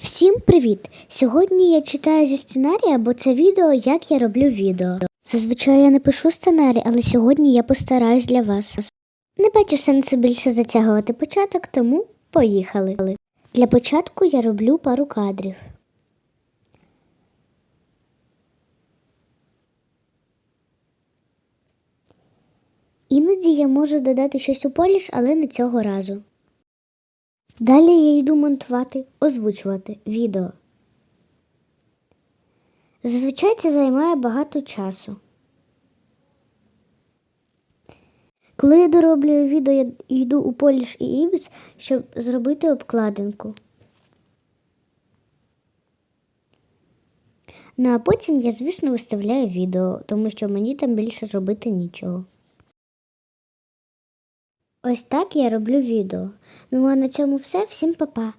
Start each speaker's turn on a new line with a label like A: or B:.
A: Всім привіт! Сьогодні я читаю зі сценарія, бо це відео, як я роблю відео. Зазвичай я не пишу сценарій, але сьогодні я постараюсь для вас. Не бачу сенсу більше затягувати початок, тому поїхали. Для початку я роблю пару кадрів. Іноді я можу додати щось у поліш, але не цього разу. Далі я йду монтувати, озвучувати відео. Зазвичай це займає багато часу. Коли я дороблюю відео, я йду у Polish і Ibis, щоб зробити обкладинку. Ну а потім я, звісно, виставляю відео, тому що мені там більше робити нічого. Ось так я роблю відео. Ну а на цьому все. Всім па-па.